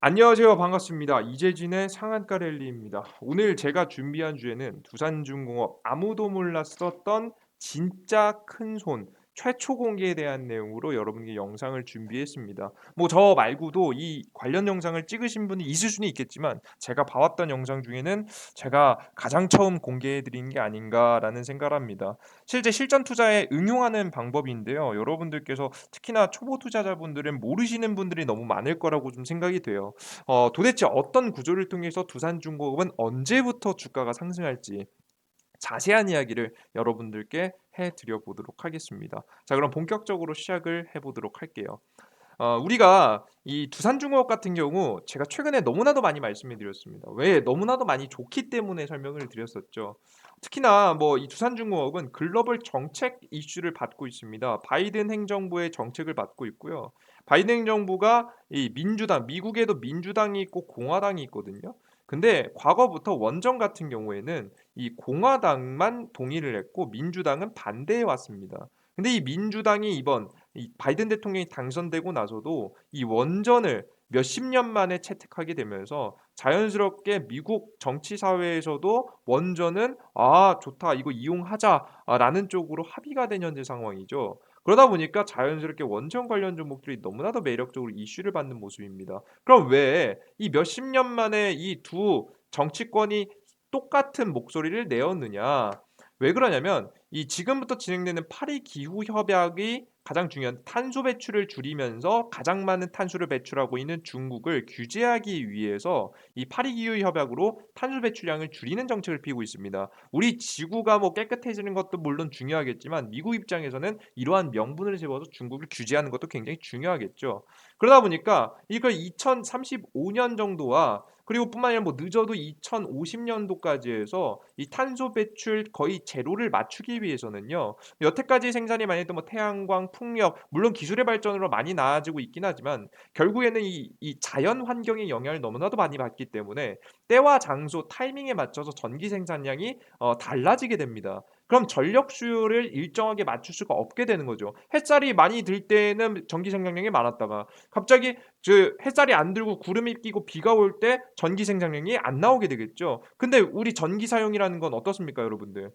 안녕하세요. 반갑습니다. 이재진의 상한가 랠리입니다. 오늘 제가 준비한 주제는 두산중공업 아무도 몰랐었던 진짜 큰 손 최초 공개에 대한 내용으로 여러분께 영상을 준비했습니다. 뭐 저 말고도 이 관련 영상을 찍으신 분이 있을 수는 있겠지만 제가 봐왔던 영상 중에는 제가 가장 처음 공개해 드린 게 아닌가라는 생각을 합니다. 실제 실전 투자에 응용하는 방법인데요. 여러분들께서 특히나 초보 투자자분들은 모르시는 분들이 너무 많을 거라고 좀 생각이 돼요. 어, 도대체 어떤 구조를 통해서 두산중공업은 언제부터 주가가 상승할지 자세한 이야기를 여러분들께 해드려 보도록 하겠습니다. 자, 그럼 본격적으로 시작을 해보도록 할게요. 어, 우리가 이 두산중공업 같은 경우 제가 최근에 너무나도 많이 말씀을 드렸습니다. 왜 너무나도 많이 좋기 때문에 설명을 드렸었죠. 특히나 뭐 이 두산중공업은 글로벌 정책 이슈를 받고 있습니다. 바이든 행정부의 정책을 받고 있고요. 바이든 행정부가 이 민주당, 미국에도 민주당이 있고 공화당이 있거든요. 근데 과거부터 원정 같은 경우에는 이 공화당만 동의를 했고 민주당은 반대해 왔습니다. 근데 이 민주당이 이번 이 바이든 대통령이 당선되고 나서도 이 원전을 몇십 년 만에 채택하게 되면서 자연스럽게 미국 정치 사회에서도 원전은 아 좋다 이거 이용하자라는 쪽으로 합의가 된 현재 상황이죠. 그러다 보니까 자연스럽게 원전 관련 종목들이 너무나도 매력적으로 이슈를 받는 모습입니다. 그럼 왜 이 몇십 년 만에 이 두 정치권이 똑같은 목소리를 내었느냐? 왜 그러냐면 이 지금부터 진행되는 파리 기후 협약이 가장 중요한 탄소 배출을 줄이면서 가장 많은 탄소를 배출하고 있는 중국을 규제하기 위해서 이 파리 기후 협약으로 탄소 배출량을 줄이는 정책을 피우고 있습니다. 우리 지구가 뭐 깨끗해지는 것도 물론 중요하겠지만 미국 입장에서는 이러한 명분을 세워서 중국을 규제하는 것도 굉장히 중요하겠죠. 그러다 보니까 이걸 2035년 정도와 그리고 뿐만 아니라 뭐 늦어도 2050년도까지 해서 이 탄소 배출 거의 제로를 맞추기 위해서는요. 여태까지 생산이 많이 했던 뭐 태양광, 풍력 물론 기술의 발전으로 많이 나아지고 있긴 하지만 결국에는 이, 이 자연 환경의 영향을 너무나도 많이 받기 때문에 때와 장소, 타이밍에 맞춰서 전기 생산량이 어, 달라지게 됩니다. 그럼 전력 수요를 일정하게 맞출 수가 없게 되는 거죠. 햇살이 많이 들 때는 전기 생산량이 많았다가 갑자기 저 햇살이 안 들고 구름이 끼고 비가 올 때 전기 생산량이 안 나오게 되겠죠. 근데 우리 전기 사용이라는 건 어떻습니까, 여러분들?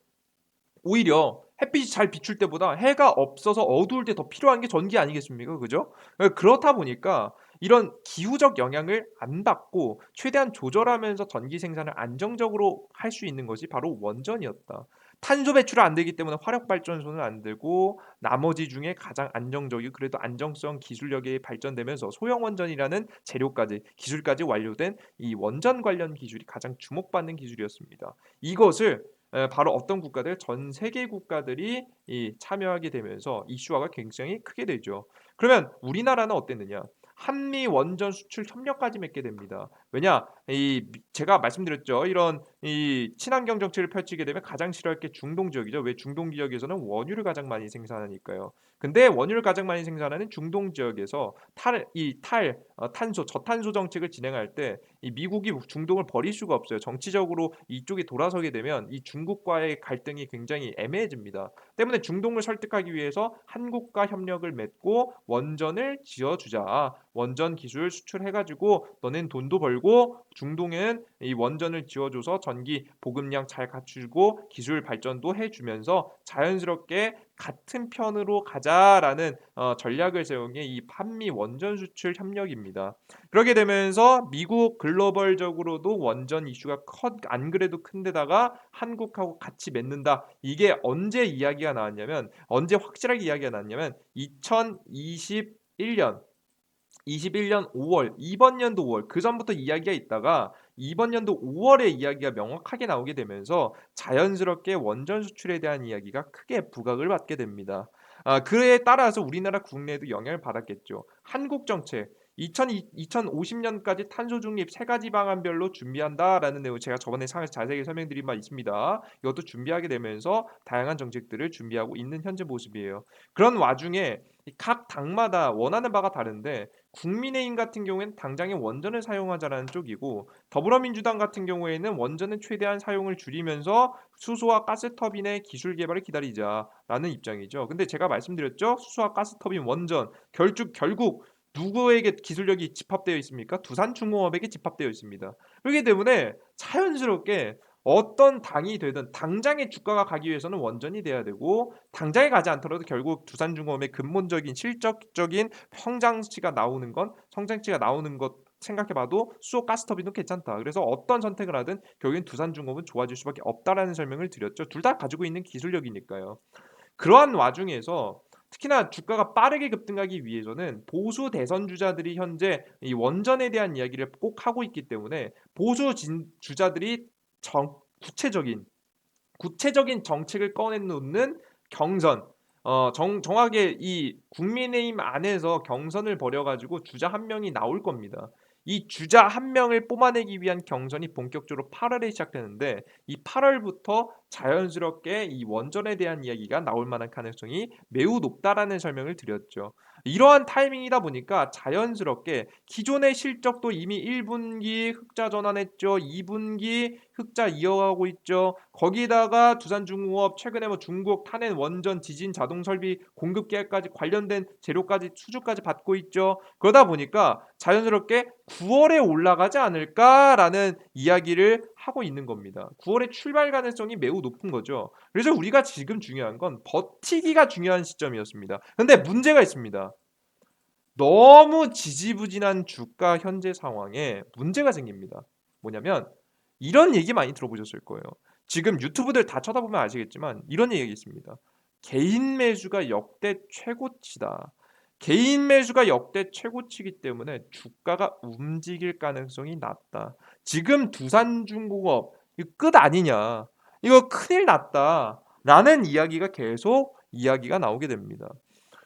오히려 햇빛이 잘 비출 때보다 해가 없어서 어두울 때 더 필요한 게 전기 아니겠습니까? 그죠? 예, 그렇다 보니까 이런 기후적 영향을 안 받고 최대한 조절하면서 전기 생산을 안정적으로 할 수 있는 것이 바로 원전이었다. 탄소 배출이 안 되기 때문에 화력 발전소는 안 되고 나머지 중에 가장 안정적이고 그래도 안정성 기술력이 발전되면서 소형 원전이라는 재료까지 기술까지 완료된 이 원전 관련 기술이 가장 주목받는 기술이었습니다. 이것을 바로 어떤 국가들 전 세계 국가들이 이 참여하게 되면서 이슈화가 굉장히 크게 되죠. 그러면 우리나라는 어땠느냐? 한미 원전 수출 협력까지 맺게 됩니다. 왜냐? 이 제가 말씀드렸죠. 이런 이 친환경 정책을 펼치게 되면 가장 싫어할 게 중동 지역이죠. 왜 중동 지역에서는 원유를 가장 많이 생산하니까요. 근데 원유를 가장 많이 생산하는 중동 지역에서 탈 이탈 어, 탄소 저탄소 정책을 진행할 때 이 미국이 중동을 버릴 수가 없어요. 정치적으로 이쪽에 돌아서게 되면 이 중국과의 갈등이 굉장히 애매해집니다. 때문에 중동을 설득하기 위해서 한국과 협력을 맺고 원전을 지어주자. 원전 기술 수출해가지고 너는 돈도 벌고 중동엔 이 원전을 지어줘서 전기 보급량 잘 갖추고 기술 발전도 해주면서 자연스럽게 같은 편으로 가자라는 어, 전략을 세운 게 이 판미 원전 수출 협력입니다. 그렇게 되면서 미국 글로벌적으로도 원전 이슈가 컷, 안 그래도 큰데다가 한국하고 같이 맺는다. 이게 언제 이야기가 나왔냐면 언제 확실하게 이야기가 나왔냐면 2021년 21년 5월, 이번 연도 5월, 그 전부터 이야기가 있다가 이번 연도 5월에 이야기가 명확하게 나오게 되면서 자연스럽게 원전 수출에 대한 이야기가 크게 부각을 받게 됩니다. 아, 그에 따라서 우리나라 국내에도 영향을 받았겠죠. 한국 정책, 2050년까지 탄소 중립 세 가지 방안별로 준비한다라는 내용 제가 저번에 자세히 설명드린 바 있습니다. 이것도 준비하게 되면서 다양한 정책들을 준비하고 있는 현재 모습이에요. 그런 와중에 각 당마다 원하는 바가 다른데 국민의힘 같은 경우에는 당장에 원전을 사용하자라는 쪽이고 더불어민주당 같은 경우에는 원전은 최대한 사용을 줄이면서 수소와 가스 터빈의 기술 개발을 기다리자라는 입장이죠. 근데 제가 말씀드렸죠. 수소와 가스 터빈 원전 결국 결국 누구에게 기술력이 집합되어 있습니까? 두산중공업에게 집합되어 있습니다. 그렇기 때문에 자연스럽게 어떤 당이 되든 당장의 주가가 가기 위해서는 원전이 돼야 되고 당장에 가지 않더라도 결국 두산중공업의 근본적인 실적적인 성장치가 나오는 건 성장치가 나오는 것 생각해봐도 수소 가스터빈도 괜찮다. 그래서 어떤 선택을 하든 결국엔 두산중공업은 좋아질 수밖에 없다라는 설명을 드렸죠. 둘 다 가지고 있는 기술력이니까요. 그러한 와중에서 특히나 주가가 빠르게 급등하기 위해서는 보수 대선 주자들이 현재 이 원전에 대한 이야기를 꼭 하고 있기 때문에 보수 진, 주자들이 정, 구체적인 구체적인 정책을 꺼내놓는 경선 어, 정, 정확하게 이 국민의힘 안에서 경선을 벌여가지고 주자 한 명이 나올 겁니다. 이 주자 한 명을 뽑아내기 위한 경선이 본격적으로 8월에 시작되는데 이 8월부터 자연스럽게 이 원전에 대한 이야기가 나올 만한 가능성이 매우 높다라는 설명을 드렸죠. 이러한 타이밍이다 보니까 자연스럽게 기존의 실적도 이미 1분기 흑자 전환했죠. 2분기 흑자 이어가고 있죠. 거기다가 두산중공업 최근에 뭐 중국 탄핵 원전 지진 자동 설비 공급 계획까지 관련된 재료까지 수주까지 받고 있죠. 그러다 보니까 자연스럽게 9월에 올라가지 않을까라는 이야기를 하고 있는 겁니다. 9월의 출발 가능성이 매우 높은 거죠. 그래서 우리가 지금 중요한 건 버티기가 중요한 시점이었습니다. 근데 문제가 있습니다. 너무 지지부진한 주가 현재 상황에 문제가 생깁니다. 뭐냐면 이런 얘기 많이 들어보셨을 거예요. 지금 유튜브들 다 쳐다보면 아시겠지만 이런 얘기 있습니다. 개인 매수가 역대 최고치다. 개인 매수가 역대 최고치기 때문에 주가가 움직일 가능성이 낮다. 지금 두산중공업 끝 아니냐? 이거 큰일 났다. 라는 이야기가 계속 이야기가 나오게 됩니다.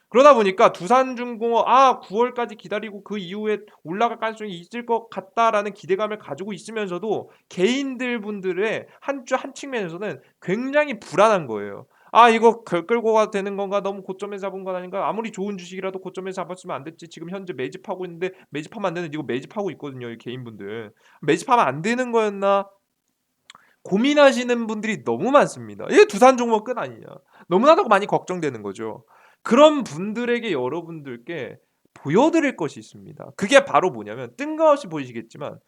그러다 보니까 두산중공업 아 9월까지 기다리고 그 이후에 올라갈 가능성이 있을 것 같다라는 기대감을 가지고 있으면서도 개인들 분들의 한주한 측면에서는 굉장히 불안한 거예요. 아 이거 끌고 가도 되는 건가? 너무 고점에서 잡은 건 아닌가? 아무리 좋은 주식이라도 고점에서 잡았으면 안 됐지. 지금 현재 매집하고 있는데 매집하면 안 되는데 이거 매집하고 있거든요 이 개인분들. 매집하면 안 되는 거였나? 고민하시는 분들이 너무 많습니다. 이게 두산 종목 끝 아니냐? 너무나도 많이 걱정되는 거죠. 그런 분들에게 여러분들께 보여드릴 것이 있습니다. 그게 바로 뭐냐면 뜬금없이 보이시겠지만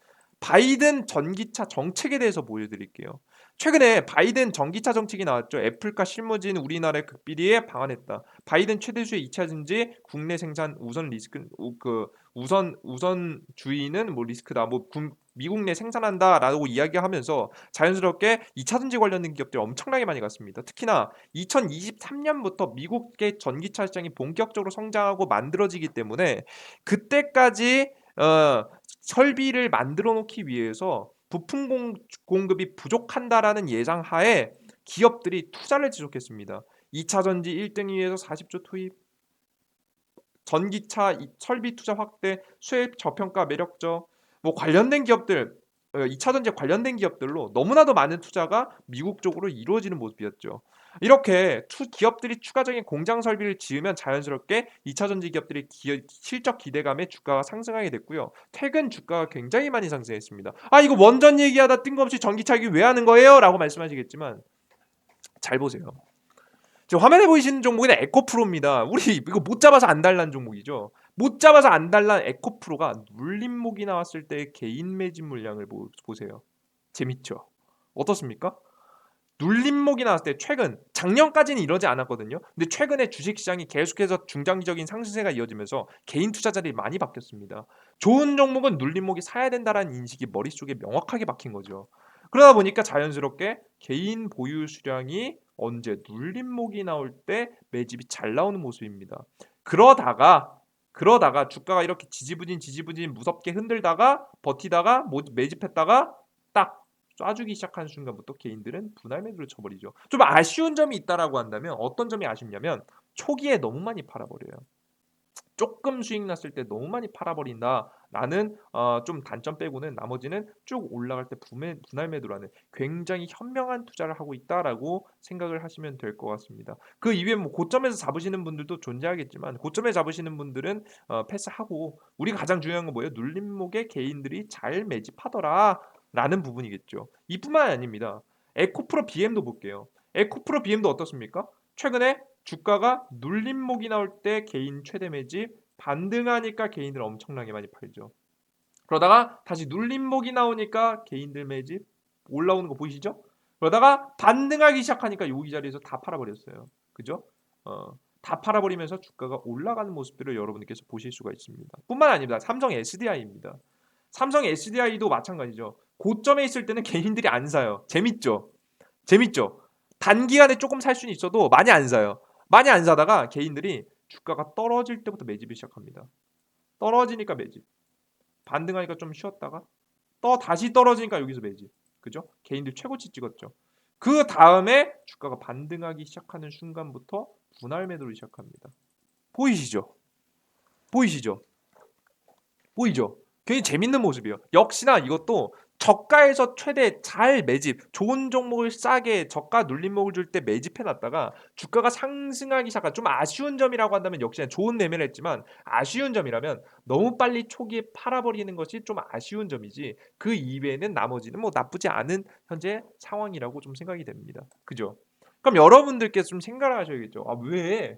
바이든 전기차 정책에 대해서 보여드릴게요 최근에 바이든 전기차 정책이 나왔죠. 애플과 실무진 우리나라의 극비리에 방한했다. 바이든 최대 수의 2차 전지 국내 생산 우선 리스크 그 우선 우선 주의는 뭐 리스크다. 뭐 미국 내 생산한다라고 이야기하면서 자연스럽게 2차 전지 관련된 기업들이 엄청나게 많이 갔습니다. 특히나 2023년부터 미국의 전기차 시장이 본격적으로 성장하고 만들어지기 때문에 그때까지 어, 설비를 만들어 놓기 위해서 부품 공급이 부족한다라는 예상 하에 기업들이 투자를 지속했습니다. 2차 전지 1등 위에서 40조 투입, 전기차 설비 투자 확대, 수입 저평가 매력적, 뭐 관련된 기업들 2차 어, 전지 관련된 기업들로 너무나도 많은 투자가 미국 쪽으로 이루어지는 모습이었죠. 이렇게 투, 기업들이 추가적인 공장 설비를 지으면 자연스럽게 2차 전지 기업들의 기, 실적 기대감에 주가가 상승하게 됐고요. 최근 주가가 굉장히 많이 상승했습니다. 아 이거 원전 얘기하다 뜬금없이 전기차 얘기 왜 하는 거예요? 라고 말씀하시겠지만 잘 보세요. 지금 화면에 보이시는 종목은 에코프로입니다. 우리 이거 못 잡아서 안 달란 종목이죠. 못 잡아서 안 달란 에코프로가 눌림목이 나왔을 때 개인 매집 물량을 보세요. 재밌죠? 어떻습니까? 눌림목이 나왔을 때 최근 작년까지는 이러지 않았거든요. 근데 최근에 주식시장이 계속해서 중장기적인 상승세가 이어지면서 개인 투자자들이 많이 바뀌었습니다. 좋은 종목은 눌림목이 사야 된다라는 인식이 머릿속에 명확하게 박힌 거죠. 그러다 보니까 자연스럽게 개인 보유 수량이 언제 눌림목이 나올 때 매집이 잘 나오는 모습입니다. 그러다가 그러다가 주가가 이렇게 지지부진 지지부진 무섭게 흔들다가 버티다가 매집했다가 딱 쏴주기 시작하는 순간부터 개인들은 분할 매도를 쳐버리죠. 좀 아쉬운 점이 있다라고 한다면 어떤 점이 아쉽냐면 초기에 너무 많이 팔아버려요. 조금 수익 났을 때 너무 많이 팔아버린다라는 어, 좀 단점 빼고는 나머지는 쭉 올라갈 때 분해, 분할 매도라는 굉장히 현명한 투자를 하고 있다라고 생각을 하시면 될 것 같습니다. 그 이외에 뭐 고점에서 잡으시는 분들도 존재하겠지만 고점에 잡으시는 분들은 어, 패스하고 우리가 가장 중요한 건 뭐예요? 눌림목에 개인들이 잘 매집하더라. 라는 부분이겠죠. 이뿐만 아닙니다. 에코프로 BM도 볼게요. 에코프로 BM도 어떻습니까? 최근에 주가가 눌림목이 나올 때 개인 최대 매집 반등하니까 개인들 엄청나게 많이 팔죠. 그러다가 다시 눌림목이 나오니까 개인들 매집 올라오는 거 보이시죠? 그러다가 반등하기 시작하니까 여기 자리에서 다 팔아버렸어요. 그죠? 어, 다 팔아버리면서 주가가 올라가는 모습들을 여러분께서 보실 수가 있습니다. 뿐만 아닙니다. 삼성 SDI입니다. 삼성 SDI도 마찬가지죠. 고점에 있을 때는 개인들이 안 사요. 재밌죠? 재밌죠? 단기간에 조금 살 수는 있어도 많이 안 사요. 많이 안 사다가 개인들이 주가가 떨어질 때부터 매집을 시작합니다. 떨어지니까 매집. 반등하니까 좀 쉬었다가 또 다시 떨어지니까 여기서 매집. 그죠? 개인들 최고치 찍었죠. 그 다음에 주가가 반등하기 시작하는 순간부터 분할 매도를 시작합니다. 보이시죠? 보이시죠? 보이죠? 굉장히 재밌는 모습이에요. 역시나 이것도 저가에서 최대 잘 매집, 좋은 종목을 싸게 저가 눌림목을 줄 때 매집해 놨다가 주가가 상승하기 시작한 좀 아쉬운 점이라고 한다면 역시나 좋은 매매를 했지만 아쉬운 점이라면 너무 빨리 초기에 팔아버리는 것이 좀 아쉬운 점이지 그 이외에는 나머지는 뭐 나쁘지 않은 현재 상황이라고 좀 생각이 됩니다. 그죠? 그럼 여러분들께서 좀 생각을 하셔야겠죠. 아, 왜?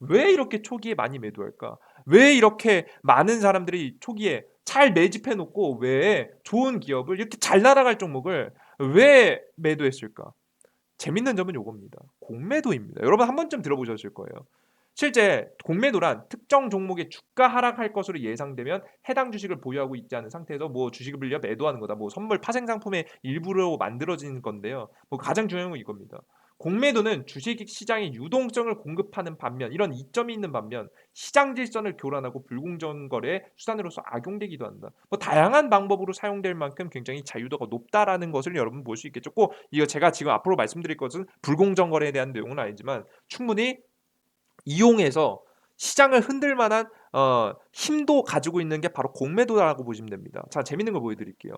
왜 이렇게 초기에 많이 매도할까? 왜 이렇게 많은 사람들이 초기에 잘 매집해 놓고 왜 좋은 기업을 이렇게 잘 날아갈 종목을 왜 매도했을까? 재밌는 점은 요겁니다. 공매도입니다. 여러분 한 번쯤 들어보셨을 거예요. 실제 공매도란 특정 종목의 주가 하락할 것으로 예상되면 해당 주식을 보유하고 있지 않은 상태에서 뭐 주식을 빌려 매도하는 거다. 뭐 선물 파생 상품의 일부로 만들어지는 건데요. 뭐 가장 중요한 건 이겁니다. 공매도는 주식 시장의 유동성을 공급하는 반면 이런 이점이 있는 반면 시장 질서를 교란하고 불공정 거래 수단으로서 악용되기도 한다. 뭐 다양한 방법으로 사용될 만큼 굉장히 자유도가 높다라는 것을 여러분 볼 수 있겠죠. 꼭 이거 제가 지금 앞으로 말씀드릴 것은 불공정 거래에 대한 내용은 아니지만 충분히 이용해서 시장을 흔들 만한 어, 힘도 가지고 있는 게 바로 공매도라고 보시면 됩니다. 자, 재밌는 거 보여드릴게요.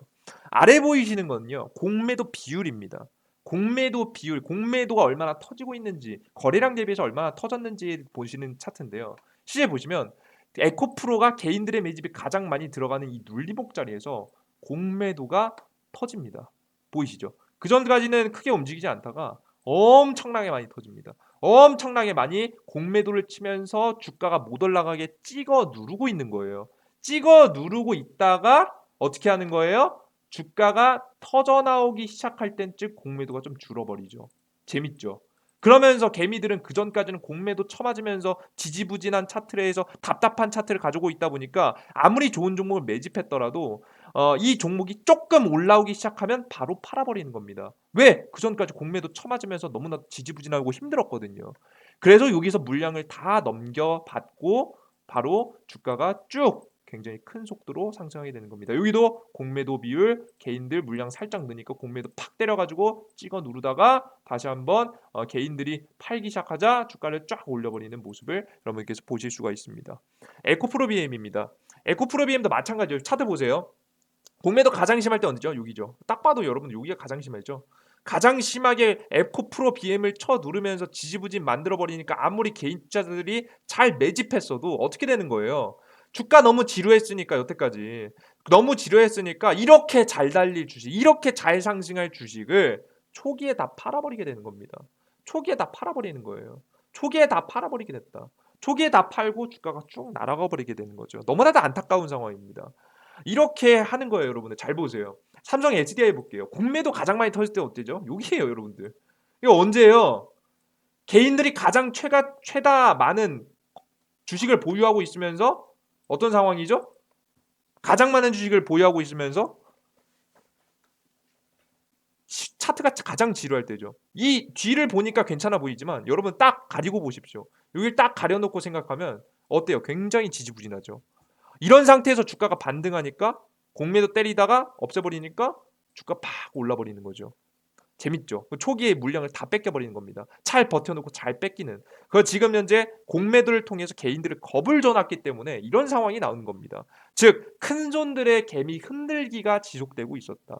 아래 보이시는 거는요, 공매도 비율입니다. 공매도 비율, 공매도가 얼마나 터지고 있는지, 거래량 대비해서 얼마나 터졌는지 보시는 차트인데요. 시제 보시면 에코프로가 개인들의 매집이 가장 많이 들어가는 이 눌리목 자리에서 공매도가 터집니다. 보이시죠? 그 전까지는 크게 움직이지 않다가 엄청나게 많이 터집니다. 엄청나게 많이 공매도를 치면서 주가가 못 올라가게 찍어 누르고 있는 거예요. 찍어 누르고 있다가 어떻게 하는 거예요? 주가가 터져 나오기 시작할 땐쯤 공매도가 좀 줄어버리죠. 재밌죠? 그러면서 개미들은 그 전까지는 공매도 쳐맞으면서 지지부진한 차트에서 답답한 차트를 가지고 있다 보니까 아무리 좋은 종목을 매집했더라도 어, 이 종목이 조금 올라오기 시작하면 바로 팔아버리는 겁니다. 왜? 그 전까지 공매도 쳐맞으면서 너무나 지지부진하고 힘들었거든요. 그래서 여기서 물량을 다 넘겨받고 바로 주가가 쭉 굉장히 큰 속도로 상승하게 되는 겁니다. 여기도 공매도 비율 개인들 물량 살짝 느니까 공매도 팍 때려가지고 찍어 누르다가 다시 한번 어, 개인들이 팔기 시작하자 주가를 쫙 올려버리는 모습을 여러분께서 보실 수가 있습니다. 에코프로 BM입니다. 에코프로 BM도 마찬가지예요. 차트 보세요. 공매도 가장 심할 때 언제죠? 여기죠. 딱 봐도 여러분 여기가 가장 심했죠. 가장 심하게 에코 프로 BM을 쳐 누르면서 지지부진 만들어 버리니까 아무리 개인자들이 잘 매집했어도 어떻게 되는 거예요? 주가 너무 지루했으니까 여태까지 너무 지루했으니까 이렇게 잘 달릴 주식, 이렇게 잘 상승할 주식을 초기에 다 팔아버리게 되는 겁니다. 초기에 다 팔아버리는 거예요. 초기에 다 팔아버리게 됐다. 초기에 다 팔고 주가가 쭉 날아가 버리게 되는 거죠. 너무나도 안타까운 상황입니다. 이렇게 하는 거예요, 여러분들. 잘 보세요. 삼성 HDI 볼게요. 공매도 가장 많이 터질 때 어때죠? 여기에요, 여러분들. 이거 언제예요? 개인들이 가장 최가 최다 많은 주식을 보유하고 있으면서 어떤 상황이죠? 가장 많은 주식을 보유하고 있으면서 차트가 가장 지루할 때죠. 이 뒤를 보니까 괜찮아 보이지만 여러분 딱 가리고 보십시오. 여기를 딱 가려놓고 생각하면 어때요? 굉장히 지지부진하죠. 이런 상태에서 주가가 반등하니까 공매도 때리다가 없애버리니까 주가 팍 올라버리는 거죠. 재밌죠. 그 초기에 물량을 다 뺏겨버리는 겁니다. 잘 버텨놓고 잘 뺏기는. 그 지금 현재 공매도를 통해서 개인들을 겁을 줘놨기 때문에 이런 상황이 나오는 겁니다. 즉, 큰 손들의 개미 흔들기가 지속되고 있었다.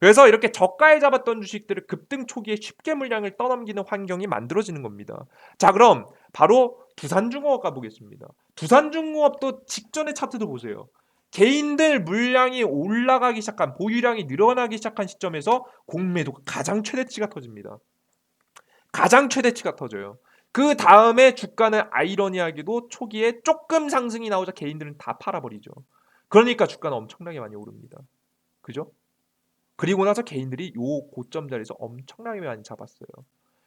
그래서 이렇게 저가에 잡았던 주식들을 급등 초기에 쉽게 물량을 떠넘기는 환경이 만들어지는 겁니다. 자, 그럼 바로 두산중공업 가보겠습니다. 두산중공업도 직전의 차트도 보세요. 개인들 물량이 올라가기 시작한 보유량이 늘어나기 시작한 시점에서 공매도가 가장 최대치가 터집니다. 가장 최대치가 터져요. 그 다음에 주가는 아이러니하게도 초기에 조금 상승이 나오자 개인들은 다 팔아버리죠. 그러니까 주가는 엄청나게 많이 오릅니다. 그죠? 그리고 나서 개인들이 요 고점 자리에서 엄청나게 많이 잡았어요.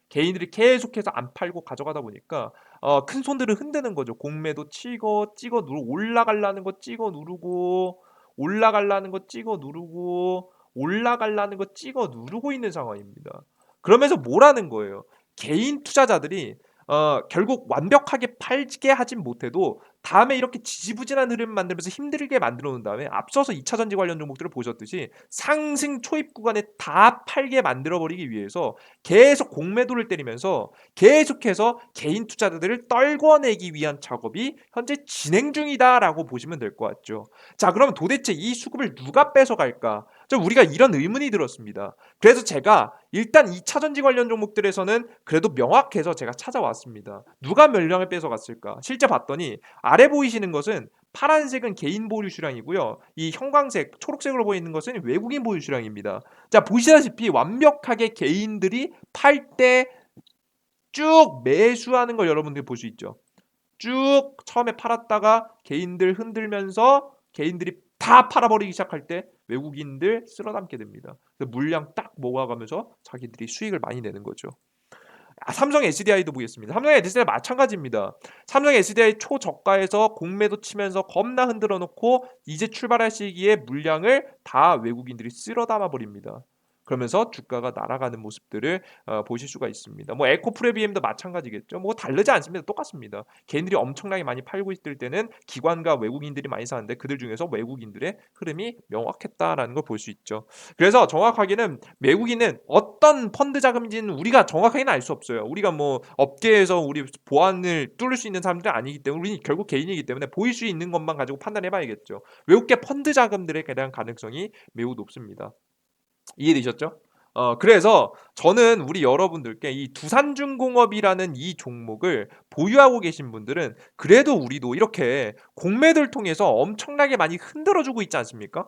개인들이 계속해서 안 팔고 가져가다 보니까 어, 큰 손들을 흔드는 거죠. 공매도 치고 찍어 누르고 올라가려는 거 찍어 누르고 올라가려는 거 찍어 누르고 올라가려는 거 찍어 누르고 있는 상황입니다. 그러면서 뭐라는 거예요? 개인 투자자들이 어, 결국 완벽하게 팔게 하진 못해도 다음에 이렇게 지지부진한 흐름 만들면서 힘들게 만들어 놓은 다음에 앞서서 2차 전지 관련 종목들을 보셨듯이 상승 초입 구간에 다 팔게 만들어 버리기 위해서 계속 공매도를 때리면서 계속해서 개인 투자자들을 떨궈내기 위한 작업이 현재 진행 중이다라고 보시면 될 것 같죠. 자, 그러면 도대체 이 수급을 누가 뺏어갈까? 좀 우리가 이런 의문이 들었습니다. 그래서 제가 일단 2차 전지 관련 종목들에서는 그래도 명확해서 제가 찾아왔습니다. 누가 몇 명을 뺏어갔을까? 실제 봤더니 아래 보이시는 것은 파란색은 개인 보유 수량이고요. 이 형광색, 초록색으로 보이는 것은 외국인 보유 수량입니다. 자, 보시다시피 완벽하게 개인들이 팔 때 쭉 매수하는 걸 여러분들이 볼 수 있죠. 쭉 처음에 팔았다가 개인들 흔들면서 개인들이 다 팔아버리기 시작할 때 외국인들 쓸어담게 됩니다. 물량 딱 모아가면서 자기들이 수익을 많이 내는 거죠. 아, 삼성 SDI도 보겠습니다. 삼성 SDI 마찬가지입니다. 삼성 SDI 초저가에서 공매도 치면서 겁나 흔들어 놓고 이제 출발할 시기에 물량을 다 외국인들이 쓸어 담아 버립니다. 그러면서 주가가 날아가는 모습들을 어, 보실 수가 있습니다. 뭐 에코프레 비엠도 마찬가지겠죠. 뭐 다르지 않습니다. 똑같습니다. 개인들이 엄청나게 많이 팔고 있을 때는 기관과 외국인들이 많이 사는데 그들 중에서 외국인들의 흐름이 명확했다라는 걸 볼 수 있죠. 그래서 정확하게는 외국인은 어떤 펀드 자금인지는 우리가 정확하게는 알 수 없어요. 우리가 뭐 업계에서 우리 보안을 뚫을 수 있는 사람들이 아니기 때문에 우리는 결국 개인이기 때문에 보일 수 있는 것만 가지고 판단해봐야겠죠. 외국계 펀드 자금들에 대한 가능성이 매우 높습니다. 이해되셨죠? 어, 그래서 저는 우리 여러분들께 이 두산중공업이라는 이 종목을 보유하고 계신 분들은 그래도 우리도 이렇게 공매도를 통해서 엄청나게 많이 흔들어주고 있지 않습니까?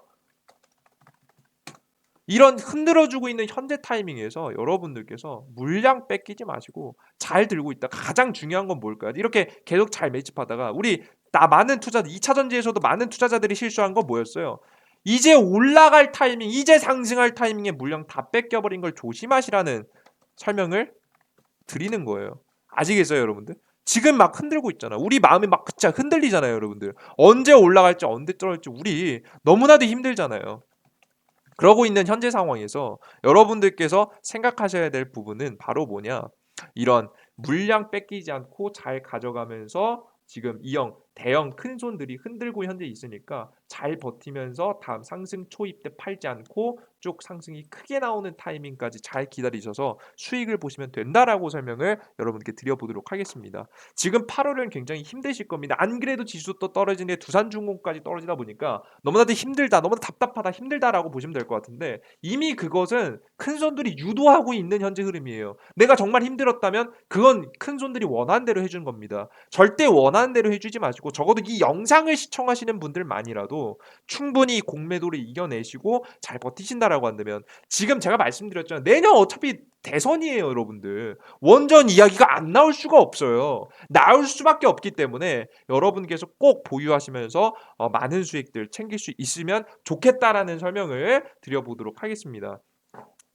이런 흔들어주고 있는 현재 타이밍에서 여러분들께서 물량 뺏기지 마시고 잘 들고 있다. 가장 중요한 건 뭘까요? 이렇게 계속 잘 매집하다가 우리 나 많은 투자들 2차 전지에서도 많은 투자자들이 실수한 건 뭐였어요? 이제 올라갈 타이밍, 이제 상승할 타이밍에 물량 다 뺏겨버린 걸 조심하시라는 설명을 드리는 거예요. 아시겠어요, 여러분들? 지금 막 흔들고 있잖아. 우리 마음이 막 진짜 흔들리잖아요, 여러분들. 언제 올라갈지, 언제 떨어질지 우리 너무나도 힘들잖아요. 그러고 있는 현재 상황에서 여러분들께서 생각하셔야 될 부분은 바로 뭐냐? 이런 물량 뺏기지 않고 잘 가져가면서 지금 이형 대형 큰 손들이 흔들고 현재 있으니까 잘 버티면서 다음 상승 초입 때 팔지 않고 쭉 상승이 크게 나오는 타이밍까지 잘 기다리셔서 수익을 보시면 된다라고 설명을 여러분께 드려보도록 하겠습니다. 지금 8월은 굉장히 힘드실 겁니다. 안 그래도 지수 또 떨어지는데 두산중공까지 떨어지다 보니까 너무나도 힘들다, 너무나 답답하다, 힘들다라고 보시면 될 것 같은데 이미 그것은 큰 손들이 유도하고 있는 현재 흐름이에요. 내가 정말 힘들었다면 그건 큰 손들이 원하는 대로 해준 겁니다. 절대 원하는 대로 해주지 마시고 적어도 이 영상을 시청하시는 분들만이라도 충분히 공매도를 이겨내시고 잘 버티신다라고 한다면 지금 제가 말씀드렸잖아요. 내년 어차피 대선이에요, 여러분들. 원전 이야기가 안 나올 수가 없어요. 나올 수밖에 없기 때문에 여러분께서 꼭 보유하시면서 어, 많은 수익들 챙길 수 있으면 좋겠다라는 설명을 드려보도록 하겠습니다.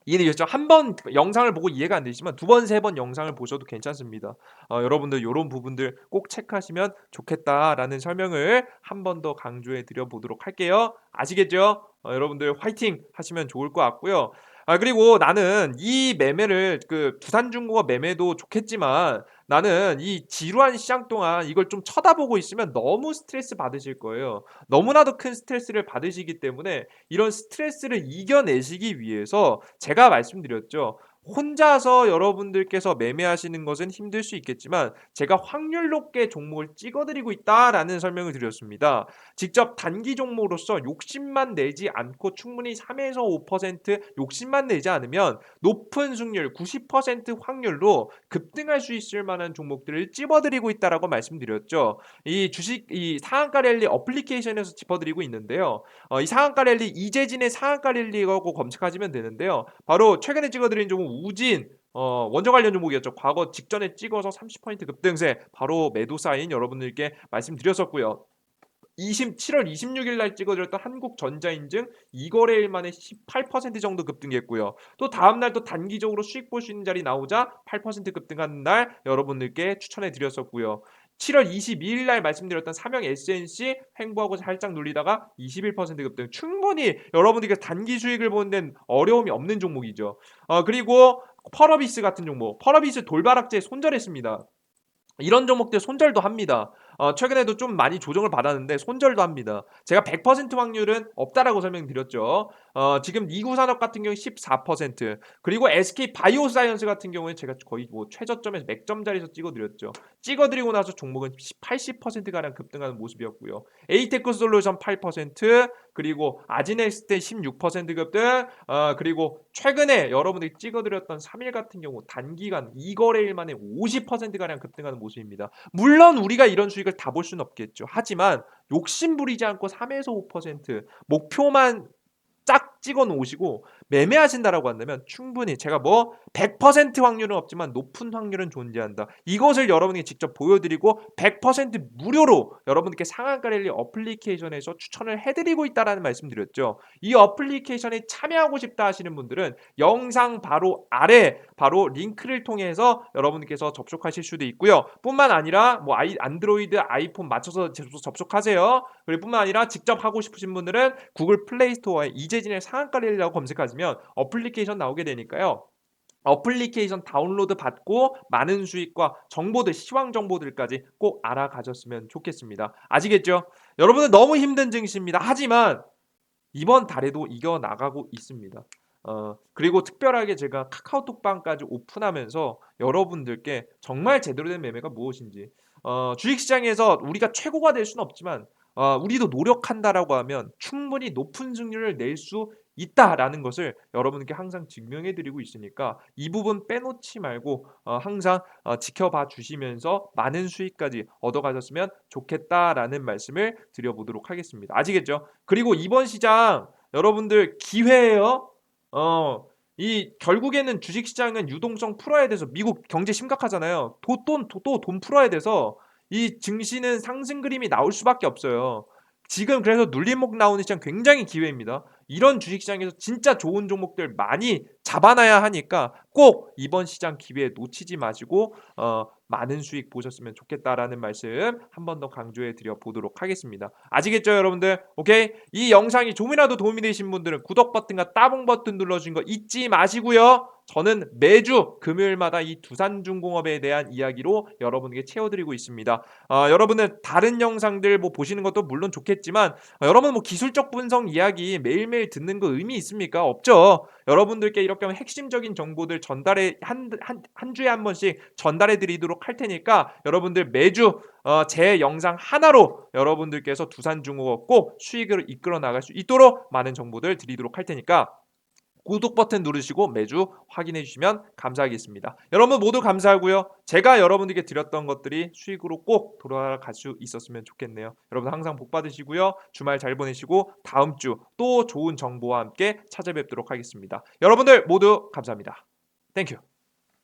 이해되셨죠? 한 번 영상을 보고 이해가 안 되시면 두 번, 세 번 영상을 보셔도 괜찮습니다. 어, 여러분들 이런 부분들 꼭 체크하시면 좋겠다라는 설명을 한 번 더 강조해 드려 보도록 할게요. 아시겠죠? 어, 여러분들 화이팅 하시면 좋을 것 같고요. 아 그리고 나는 이 매매를 그 두산중공업 매매도 좋겠지만 나는 이 지루한 시장 동안 이걸 좀 쳐다보고 있으면 너무 스트레스 받으실 거예요. 너무나도 큰 스트레스를 받으시기 때문에 이런 스트레스를 이겨내시기 위해서 제가 말씀드렸죠. 혼자서 여러분들께서 매매하시는 것은 힘들 수 있겠지만 제가 확률 높게 종목을 찍어드리고 있다라는 설명을 드렸습니다. 직접 단기 종목으로서 욕심만 내지 않고 충분히 3에서 5% 욕심만 내지 않으면 높은 승률 90% 확률로 급등할 수 있을 만한 종목들을 찝어드리고 있다라고 말씀드렸죠. 이 주식 이 상한가 랠리 어플리케이션에서 짚어드리고 있는데요. 어, 이 상한가 랠리 이재진의 상한가 랠리라고 검색하시면 되는데요. 바로 최근에 찍어드린 종목 우진 어, 원정 관련 종목이었죠. 과거 직전에 찍어서 30% 급등세 바로 매도 사인 여러분들께 말씀드렸었고요. 20, 7월 26일 날 찍어드렸던 한국전자인증 2거래일 만에 18% 정도 급등했고요. 또 다음 날 또 단기적으로 수익 볼 수 있는 자리 나오자 8% 급등하는 날 여러분들께 추천해 드렸었고요. 7월 22일 날 말씀드렸던 삼형 SNC 횡보하고 살짝 눌리다가 21% 급등. 충분히 여러분들께 단기 수익을 보는 데는 어려움이 없는 종목이죠. 어, 그리고 펄어비스 같은 종목. 펄어비스 돌바락제 손절했습니다. 이런 종목들 손절도 합니다. 어, 최근에도 좀 많이 조정을 받았는데 손절도 합니다. 제가 100% 확률은 없다라고 설명드렸죠. 어, 지금 이구산업 같은 경우 14% 그리고 SK 바이오사이언스 같은 경우에 제가 거의 뭐 최저점에서 맥점 자리에서 찍어드렸죠. 찍어드리고 나서 종목은 80%가량 급등하는 모습이었고요. 에이테크 솔루션 8% 그리고 아지넥스테 16% 급등 어, 그리고 최근에 여러분들이 찍어드렸던 3일 같은 경우 단기간 2거래일 만에 50%가량 급등하는 모습입니다. 물론 우리가 이런 수익을 다 볼 수는 없겠죠. 하지만 욕심 부리지 않고 3에서 5% 목표만 짝 찍어 놓으시고 매매하신다라고 한다면 충분히 제가 뭐 100% 확률은 없지만 높은 확률은 존재한다. 이것을 여러분에게 직접 보여드리고 100% 무료로 여러분께 상한가 랠리 어플리케이션에서 추천을 해드리고 있다라는 말씀드렸죠. 이 어플리케이션에 참여하고 싶다 하시는 분들은 영상 바로 아래 바로 링크를 통해서 여러분께서 접속하실 수도 있고요. 뿐만 아니라 뭐 아이 안드로이드 아이폰 맞춰서 접속하세요. 그리고 뿐만 아니라 직접 하고 싶으신 분들은 구글 플레이 스토어에 이재진의 상한가 랠리라고 검색하시면 어플리케이션 나오게 되니까요. 어플리케이션 다운로드 받고 많은 수익과 정보들, 시황 정보들까지 꼭 알아가셨으면 좋겠습니다. 아시겠죠? 여러분은 너무 힘든 증시입니다. 하지만 이번 달에도 이겨 나가고 있습니다. 어, 그리고 특별하게 제가 카카오톡방까지 오픈하면서 여러분들께 정말 제대로 된 매매가 무엇인지 어, 주식시장에서 우리가 최고가 될 수는 없지만 어, 우리도 노력한다라고 하면 충분히 높은 승률을 낼 수 있다라는 것을 여러분께 항상 증명해 드리고 있으니까 이 부분 빼놓지 말고 어, 항상 어, 지켜봐 주시면서 많은 수익까지 얻어 가셨으면 좋겠다라는 말씀을 드려보도록 하겠습니다. 아시겠죠? 그리고 이번 시장 여러분들 기회예요. 어, 이 결국에는 주식 시장은 유동성 풀어야 돼서 미국 경제 심각하잖아요. 또또돈 풀어야 돼서 이 증시는 상승 그림이 나올 수밖에 없어요. 지금 그래서 눌림목 나오는 시장 굉장히 기회입니다. 이런 주식시장에서 진짜 좋은 종목들 많이 잡아놔야 하니까 꼭 이번 시장 기회 놓치지 마시고 어, 많은 수익 보셨으면 좋겠다라는 말씀 한 번 더 강조해 드려 보도록 하겠습니다. 아시겠죠, 여러분들? 오케이? 이 영상이 좀이라도 도움이 되신 분들은 구독 버튼과 따봉 버튼 눌러주신 거 잊지 마시고요. 저는 매주 금요일마다 이 두산중공업에 대한 이야기로 여러분에게 채워드리고 있습니다. 어, 여러분은 다른 영상들 뭐 보시는 것도 물론 좋겠지만 어, 여러분 뭐 기술적 분석 이야기 매일매일 듣는 거 의미 있습니까? 없죠. 여러분들께 이렇게 핵심적인 정보들 전달해 한, 한, 한 주에 한 번씩 전달해 드리도록 할 테니까 여러분들 매주 어, 제 영상 하나로 여러분들께서 두산중공업 꼭 수익을 이끌어 나갈 수 있도록 많은 정보들 드리도록 할 테니까 구독 버튼 누르시고 매주 확인해 주시면 감사하겠습니다. 여러분 모두 감사하고요. 제가 여러분들께 드렸던 것들이 수익으로 꼭 돌아갈 수 있었으면 좋겠네요. 여러분 항상 복 받으시고요. 주말 잘 보내시고 다음 주 또 좋은 정보와 함께 찾아뵙도록 하겠습니다. 여러분들 모두 감사합니다. 땡큐.